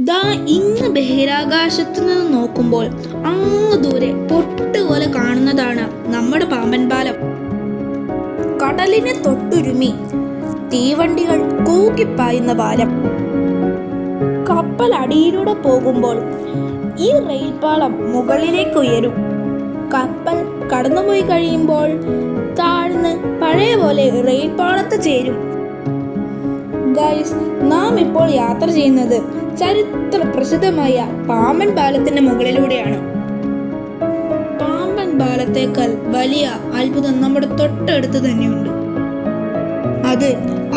ദാ ഇന്ന് ബഹിരാകാശത്ത് നിന്ന് നോക്കുമ്പോൾ അങ്ങ് ദൂരെ പൊട്ടുപോലെ കാണുന്നതാണ് നമ്മുടെ പാമ്പൻ പാലം. കടലിനെ തൊട്ടുരുമി തീവണ്ടികൾ കൂക്കിപ്പായുന്ന പാലം. കപ്പൽ അടിയിലൂടെ പോകുമ്പോൾ ഈ റെയിൽപാളം മുകളിലേക്ക് ഉയരും. കപ്പൽ കടന്നുപോയി കഴിയുമ്പോൾ താഴ്ന്ന് പഴയ പോലെ റെയിൽപാളത്ത് ചേരും. ഗൈസ് നാം ഇപ്പോൾ യാത്ര ചെയ്യുന്നത് ചരിത്ര പ്രസിദ്ധമായ പാമ്പൻ പാലത്തിന്റെ മുകളിലൂടെയാണ്. പാമ്പൻ പാലത്തേക്കാൾ വലിയ അത്ഭുതം നമ്മുടെ തൊട്ടടുത്ത് തന്നെയുണ്ട്. അത്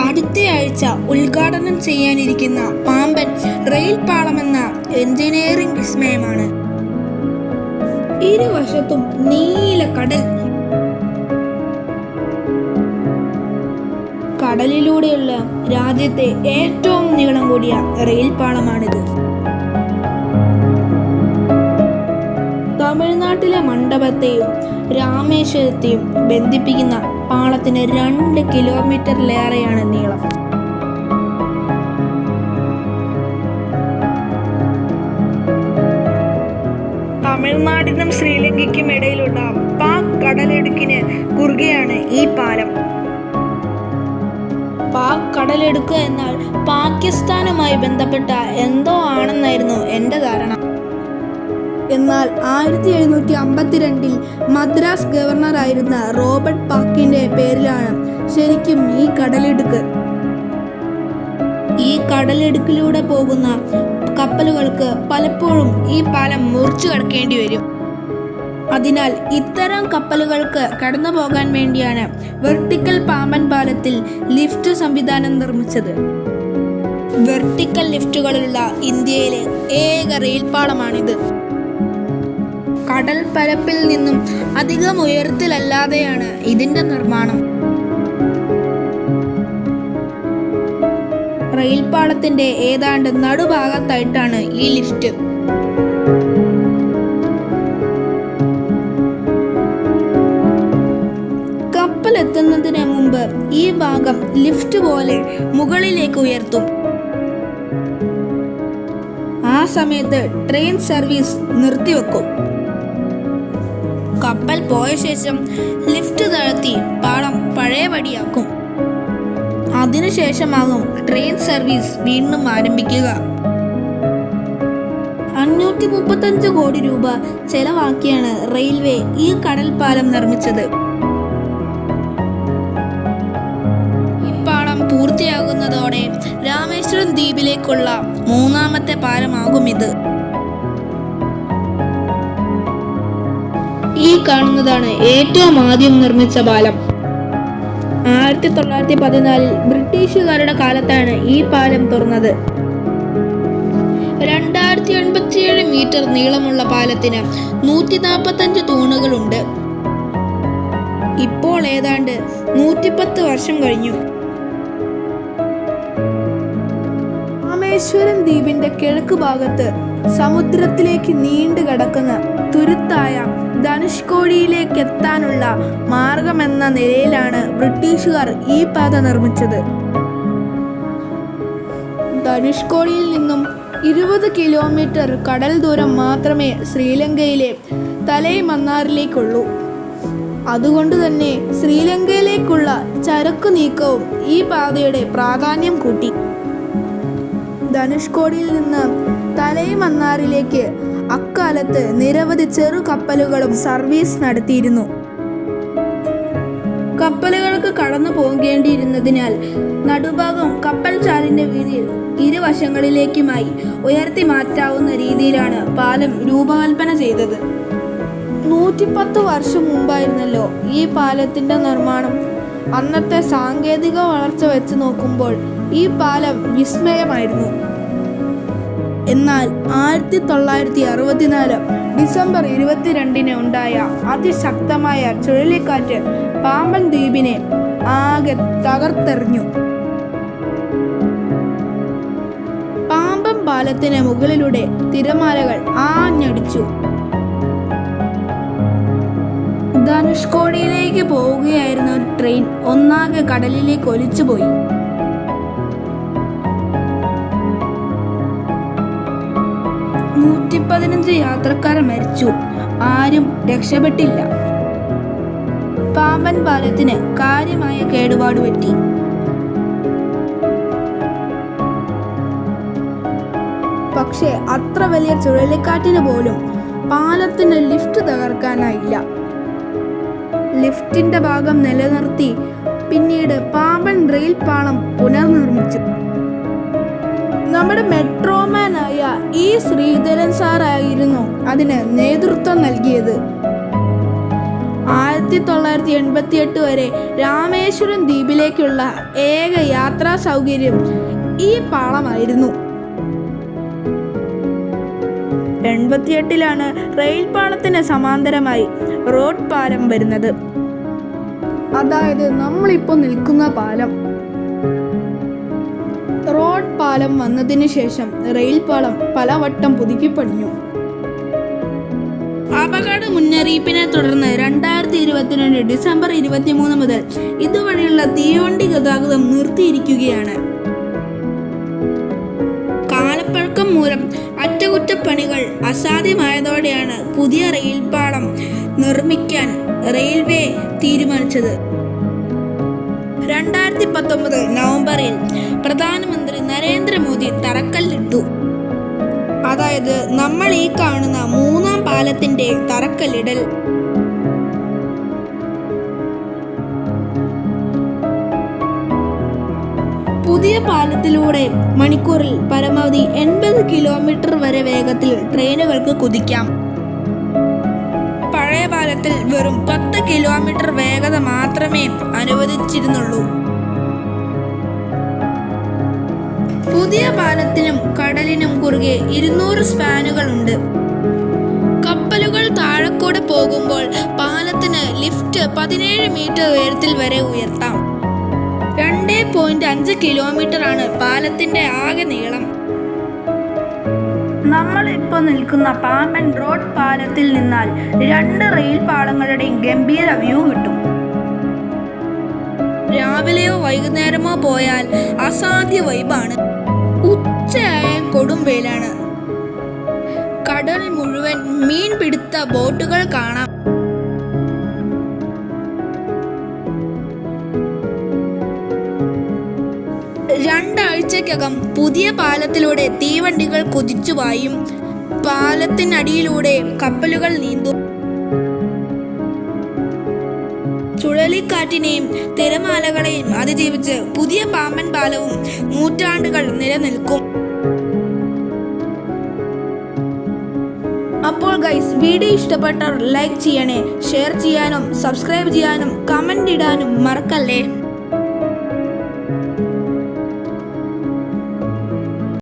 അടുത്ത ആഴ്ച ഉദ്ഘാടനം ചെയ്യാനിരിക്കുന്ന പാമ്പൻ റെയിൽ പാളം എന്ന എഞ്ചിനീയറിംഗ് വിസ്മയമാണ്. ഇരുവശത്തും നീല കടൽ കടലിലൂടെയുള്ള രാജ്യത്തെ ഏറ്റവും നീളം കൂടിയ റെയിൽ പാളമാണിത് തമിഴ്നാട്ടിലെ മണ്ഡപത്തെയും രാമേശ്വരത്തെയും ബന്ധിപ്പിക്കുന്ന പാളത്തിന് രണ്ട് കിലോമീറ്ററിലേറെയാണ് നീളം. തമിഴ്നാടിനും ശ്രീലങ്കയ്ക്കും ഇടയിലുള്ള പാക് കടലിടുക്കിന് കുറുകെയാണ് ഈ പാലം. പാക് കടലെടുക്കുക എന്നാൽ പാകിസ്ഥാനുമായി ബന്ധപ്പെട്ട എന്തോ ആണെന്നായിരുന്നു എന്റെ ധാരണ. എന്നാൽ ആയിരത്തി എഴുന്നൂറ്റി അമ്പത്തിരണ്ടിൽ മദ്രാസ് ഗവർണറായിരുന്ന റോബർട്ട് പാക്കിന്റെ പേരിലാണ് ശരിക്കും ഈ കടലെടുക്ക്. ഈ കടലെടുക്കിലൂടെ പോകുന്ന കപ്പലുകൾക്ക് പലപ്പോഴും ഈ പാലം മുറിച്ചു കടക്കേണ്ടി വരും. അതിനാൽ ഇത്തരം കപ്പലുകൾക്ക് കടന്നു പോകാൻ വേണ്ടിയാണ് വെർട്ടിക്കൽ പാമ്പൻ പാലത്തിൽ ലിഫ്റ്റ് സംവിധാനം നിർമ്മിച്ചത്. വെർട്ടിക്കൽ ലിഫ്റ്റുകളുള്ള ഇന്ത്യയിലെ ഏക റെയിൽപാളമാണിത് കടൽ പരപ്പിൽ നിന്നും അധികം ഉയരത്തിലല്ലാതെയാണ് ഇതിന്റെ നിർമ്മാണം. റെയിൽപാളത്തിന്റെ ഏതാണ്ട് നടുഭാഗത്തായിട്ടാണ് ഈ ലിഫ്റ്റ്. ഈ ഭാഗം ലിഫ്റ്റ് പോലെ മുകളിലേക്ക് ഉയർത്തും. ആ സമയത്ത് ട്രെയിൻ സർവീസ് നിർത്തിവെക്കും. കപ്പൽ പോയ ശേഷം ലിഫ്റ്റ് താഴ്ത്തി പാളം പഴയപടിയാക്കും അതിനുശേഷമാകും ട്രെയിൻ സർവീസ് വീണ്ടും ആരംഭിക്കുക. അഞ്ഞൂറ്റി മുപ്പത്തഞ്ച് കോടി രൂപ ചെലവാക്കിയാണ് റെയിൽവേ ഈ കടൽ പാലം നിർമ്മിച്ചത്. രാമേശ്വരം ദ്വീപിലേക്കുള്ള മൂന്നാമത്തെ പാലമാകും ഇത് ഈ കാണുന്നതാണ് ഏറ്റവും ആദ്യം നിർമ്മിച്ച പാലം. ആയിരത്തി തൊള്ളായിരത്തി പതിനാലിൽ ബ്രിട്ടീഷുകാരുടെ കാലത്താണ് ഈ പാലം തുറന്നത്. രണ്ടായിരത്തി എൺപത്തിയേഴ് മീറ്റർ നീളമുള്ള പാലത്തിന് നൂറ്റി നാൽപ്പത്തഞ്ച് തൂണുകളുണ്ട്. ഇപ്പോൾ ഏതാണ്ട് നൂറ്റിപ്പത്ത് വർഷം കഴിഞ്ഞു. രാമേശ്വരം ദ്വീപിന്റെ കിഴക്ക് ഭാഗത്ത് സമുദ്രത്തിലേക്ക് നീണ്ടു കിടക്കുന്ന തുരുത്തായ ധനുഷ്കോടിയിലേക്ക് എത്താനുള്ള മാർഗമെന്ന നിലയിലാണ് ബ്രിട്ടീഷുകാർ ഈ പാത നിർമ്മിച്ചത്. ധനുഷ്കോടിയിൽ നിന്നും ഇരുപത് കിലോമീറ്റർ കടൽ ദൂരം മാത്രമേ ശ്രീലങ്കയിലെ തലൈ മന്നാറിലേക്കുള്ളൂ അതുകൊണ്ട് തന്നെ ശ്രീലങ്കയിലേക്കുള്ള ചരക്കു നീക്കവും ഈ പാതയുടെ പ്രാധാന്യം കൂട്ടി. ധനുഷ്കോടിയിൽ നിന്ന് തലൈ മന്നാറിലേക്ക് അക്കാലത്ത് നിരവധി ചെറു കപ്പലുകളും സർവീസ് നടത്തിയിരുന്നു. കപ്പലുകൾക്ക് കടന്നു പോകേണ്ടിയിരുന്നതിനാൽ നടുഭാഗം കപ്പൽ ചാലിന്റെ വീതിയിൽ ഇരുവശങ്ങളിലേക്കുമായി ഉയർത്തി മാറ്റാവുന്ന രീതിയിലാണ് പാലം രൂപകൽപ്പന ചെയ്തത്. നൂറ്റിപ്പത്ത് വർഷം മുമ്പായിരുന്നല്ലോ ഈ പാലത്തിന്റെ നിർമ്മാണം. അന്നത്തെ സാങ്കേതിക വളർച്ച വെച്ച് നോക്കുമ്പോൾ ഈ പാലം വിസ്മയമായിരുന്നു. എന്നാൽ ആയിരത്തി തൊള്ളായിരത്തി അറുപത്തിനാല് ഡിസംബർ ഇരുപത്തിരണ്ടിന് ഉണ്ടായ അതിശക്തമായ ചുഴലിക്കാറ്റ് പാമ്പൻ ദ്വീപിനെ ആകെ തകർത്തെറിഞ്ഞു. പാമ്പൻ പാലത്തിന് മുകളിലൂടെ തിരമാലകൾ ആഞ്ഞടിച്ചു. ധനുഷ്കോടിയിലേക്ക് പോവുകയായിരുന്ന ഒരു ട്രെയിൻ ഒന്നാകെ കടലിലേക്ക് ഒലിച്ചുപോയി. നൂറ്റി പതിനഞ്ച് യാത്രക്കാർ മരിച്ചു. ആരും രക്ഷപ്പെട്ടില്ല. പാമ്പൻ പാലത്തിന് കാര്യമായ കേടുപാട് പറ്റി പക്ഷേ അത്ര വലിയ ചുഴലിക്കാറ്റിന് പോലും പാലത്തിന് ലിഫ്റ്റ് തകർക്കാനായില്ല. ലിഫ്റ്റിന്റെ ഭാഗം നിലനിർത്തി പിന്നീട് പാമ്പൻ റെയിൽ പാളം പുനർനിർമ്മിച്ചു. നമ്മുടെ മെട്രോമാനായ ഇ ശ്രീധരൻ സാറായിരുന്നു അതിന് നേതൃത്വം നൽകിയത്. ആയിരത്തി തൊള്ളായിരത്തി എൺപത്തി എട്ട് വരെ രാമേശ്വരം ദ്വീപിലേക്കുള്ള ഏക യാത്രാ സൗകര്യം ഈ പാളമായിരുന്നു. എൺപത്തിയെട്ടിലാണ് റെയിൽ പാളത്തിന് സമാന്തരമായി റോഡ് പാലം വരുന്നത്. അതായത് നമ്മളിപ്പോൾ നിൽക്കുന്ന പാലം. പാലം വന്നതിന് ശേഷം റെയിൽ പാളം പലവട്ടം പുതുക്കിപ്പണിഞ്ഞു. അപകട മുന്നറിയിപ്പിനെ തുടർന്ന് രണ്ടായിരത്തി ഇരുപത്തിരണ്ട് ഡിസംബർ ഇരുപത്തിമൂന്ന് മുതൽ ഇതുവഴിയുള്ള തീവണ്ടി ഗതാഗതം നിർത്തിയിരിക്കുകയാണ്. കാലപ്പഴക്കം മൂലം അറ്റകുറ്റപ്പണികൾ അസാധ്യമായതോടെയാണ് പുതിയ റെയിൽ പാളം നിർമ്മിക്കാൻ റെയിൽവേ തീരുമാനിച്ചത്. രണ്ടായിരത്തി പത്തൊമ്പത് നവംബറിൽ പ്രധാനമന്ത്രി നരേന്ദ്രമോദി തറക്കല്ലിട്ടു. അതായത് നമ്മൾ ഈ കാണുന്ന മൂന്നാം പാലത്തിന്റെ തറക്കല്ലിടൽ. പുതിയ പാലത്തിലൂടെ മണിക്കൂറിൽ പരമാവധി എൺപത് കിലോമീറ്റർ വരെ വേഗത്തിൽ ട്രെയിനുകൾക്ക് കുതിക്കാം. പാലത്തിൽ വെറും പത്ത് കിലോമീറ്റർ വേഗത മാത്രമേ അനുവദിച്ചിരുന്നുള്ളൂ. പുതിയ പാലത്തിനും കടലിനും കുറുകെ ഇരുന്നൂറ് സ്പാനുകൾ ഉണ്ട് കപ്പലുകൾ താഴെക്കൂടെ പോകുമ്പോൾ പാലത്തിന് ലിഫ്റ്റ് പതിനേഴ് മീറ്റർ ഉയരത്തിൽ വരെ ഉയർത്താം. രണ്ട് പോയിന്റ് അഞ്ച് കിലോമീറ്റർ ആണ് പാലത്തിന്റെ ആകെ നീളം. നമ്മൾ ഇപ്പോൾ നിൽക്കുന്ന പാമ്പൻ റോഡ് പാലത്തിൽ നിന്നാൽ രണ്ട് റെയിൽ പാളങ്ങളുടെയും ഗംഭീര വ്യൂ കിട്ടും. രാവിലെയോ വൈകുന്നേരമോ പോയാൽ അസാധ്യ വൈബാണ്. ഉച്ചയായ കൊടും വെയിലാണ്. കടൽ മുഴുവൻ മീൻ പിടുത്ത ബോട്ടുകൾ കാണാം. രണ്ടാഴ്ചക്കകം പുതിയ പാലത്തിലൂടെ തീവണ്ടികൾ കുതിച്ചുവായും പാലത്തിനടിയിലൂടെ കപ്പലുകൾ നീന്തും. ചുഴലിക്കാറ്റിനെയും തിരമാലകളെയും അതിജീവിച്ച് പുതിയ പാമ്പൻ പാലവും നൂറ്റാണ്ടുകൾ നിലനിൽക്കും. അപ്പോൾ ഗൈസ് വീഡിയോ ഇഷ്ടപ്പെട്ടവർ ലൈക്ക് ചെയ്യണേ ഷെയർ ചെയ്യാനും സബ്സ്ക്രൈബ് ചെയ്യാനും കമന്റ് ഇടാനും മറക്കല്ലേ?